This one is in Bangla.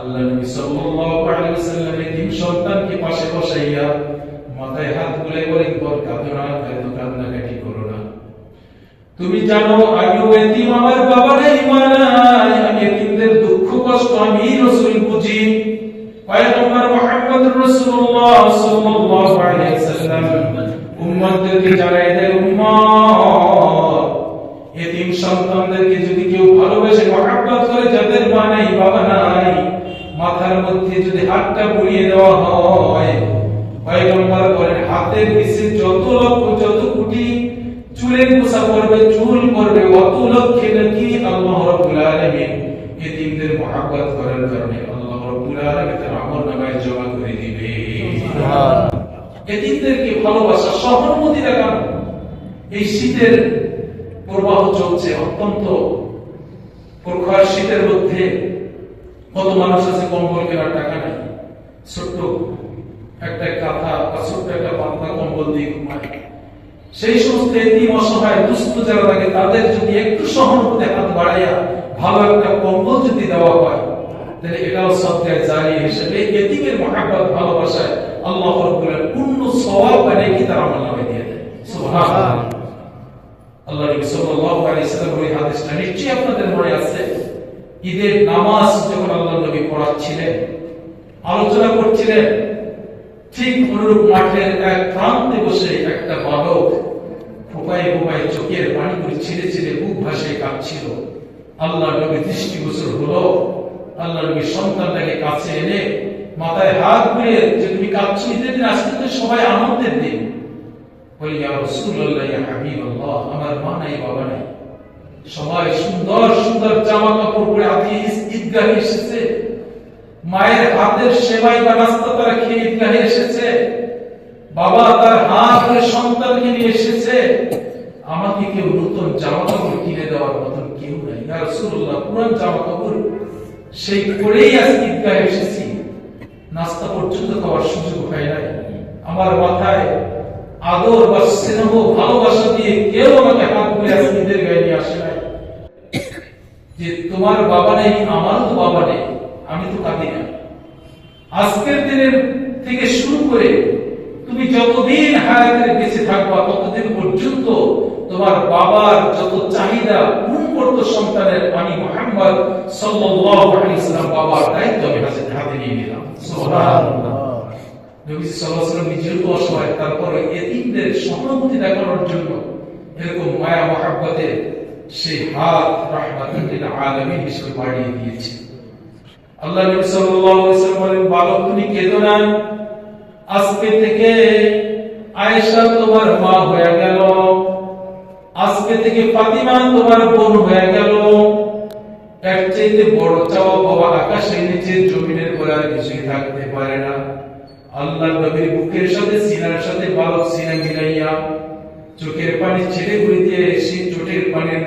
আল্লাহ নবী সাল্লাল্লাহু আলাইহি ওয়াসাল্লামের তিন সন্তানকে পাশে বসাইয়া মাথায় হাত বুলাই বলেন তোর করো না। তুমি জানো এতিম, আমার বাবা নাই আমি এতিমদের দুঃখ, কষ্ট, আমি বুঝি। পয়গম্বর মুহাম্মদ রাসূলুল্লাহ সাল্লাল্লাহু আলাইহি ওয়াসাল্লাম দেয়, উম্মত, এতিম সন্তানদেরকে যদি কেউ ভালোবেসে মহাব্বত করে, যাদের মা নাই, বাবা নাই মধ্যে যদি হাতটা বুলিয়ে দেওয়া হয় পয়গম্বর বলেন হাতের নিচে যত লক্ষ যত কোটি চুলের গোসা করবে চুল করবে অত লক্ষ্যে নাকি আল্লাহ রাব্বুল আলামিন এতিমদের মহাব্বত করার কারণে আল্লাহ রাব্বুল আলামিন তার আমল নামায় জমা করে দিবে। এতিমদেরকে ভালোবাসা এই শীতের প্রবাহ চলছে অত্যন্ত প্রখর শীতের মধ্যে। কত মানুষ আছে কম্বল কেনার টাকা নেই। ছোট্ট একটা কাঁথা বা ছোট্ট একটা পাতলা কম্বল দিয়ে ঘুমায়। সেই সমস্ত এতিম অসহায়, দুস্থ যারা থাকে, তাদের যদি একটু সহানুভূতি হাত বাড়াইয়া ভালো একটা কম্বল যদি দেওয়া হয়, তাহলে এটাও সবচেয়ে জারি হিসেবে এতিমের মহাব্বত, ভালোবাসায় আল্লাহ পূর্ণ সওয়াব মানে কি তার দিয়ে দেয় আল্লাহ নবী সাল্লাল্লাহু সাল্লাম ওই হাদিসটা নিশ্চয়ই আপনাদের মনে আছে। ঈদের নামাজ যখন আল্লাহ নবী পড়াচ্ছিলেন, আলোচনা করছিলেন, ঠিক অনুরূপ মাঠের এক প্রান্তে বসে একটা বালক ফোপায় ফোপায় চোখের পানি করে ছিঁড়ে ছিঁড়ে বুক ভাসে কাঁদছিল আল্লাহ নবী দৃষ্টি গোচর হলো। আল্লাহ নবী সন্তানটাকে কাছে এনে মাথায় হাত বুলিয়ে যে তুমি কাঁদছো, ঈদের দিন আজকে তো সবাই আনন্দের দিন। বলি, ইয়া রাসূলুল্লাহ, ইয়া আমার মা নাই, বাবা নাই। সবাই সুন্দর সুন্দর জামা কাপড় পরে ঈদগাহে এসেছে। মায়ের হাতের সেবাই বা তারা খেয়ে ঈদগাহে এসেছে। বাবা তার হাত ধরে সন্তানকে নিয়ে এসেছে। আমাকে কেউ নতুন জামা কাপড় কিনে দেওয়ার মতন কেউ নাই। পুরান জামা কাপড় সেই পরেই আজকে ঈদগাহে এসেছি। নাস্তা পর্যন্ত খাওয়ার সুযোগ হয় নাই। আমার মাথায় আদর বা স্নেহ, ভালোবাসা দিয়ে কেউ আমাকে হাত তুলে আজকে ঈদের গায়ে নিয়ে আসে নাই। যে তোমার বাবা নেই আমার তো বাবা নেই, আমি তো কাঁদি না। আজকের দিনের থেকে শুরু করে তুমি যতদিন হায়াতের বেঁচে থাকবা, ততদিন পর্যন্ত তোমার বাবার যত চাহিদা পূরণ করতো সন্তানের, আমি মোহাম্মদ সাল্লাল্লাহু আলাইহি ওয়াসাল্লাম বাবার দায়িত্ব আমি হাতে হাতে নিয়ে নিলাম। সুবহানাল্লাহ। নবী সাল্লাল্লাহু আলাইহি ওয়াসাল্লাম নিজেও তো অসহায় তারপরে এতিমদের সহানুভূতি দেখানোর জন্য এরকম মায়া মহাব্বতে সেই হাত রাহমাতুল আলামিন হিসেবে বাড়িয়ে দিয়েছে। আল্লাহ নবী সাল্লাল্লাহু আলাইহি ওয়াসাল্লাম বলেন তুমি কেঁদো না। আজকে থেকে আয়েশা তোমার মা হয়ে গেল। আজকে থেকে ফাতিমা তোমার বোন হয়ে গেল। এর চাইতে বড় চাওয়া বাবা আকাশের নিচে জমিনের উপর আর কিছুই থাকতে পারে না। আল্লাহ নবীর বুকের সাথে, সিনার সাথে বালক সিনা মিলাইয়া চোখের পানি ছেড়ে ঘুরে দিয়ে এসে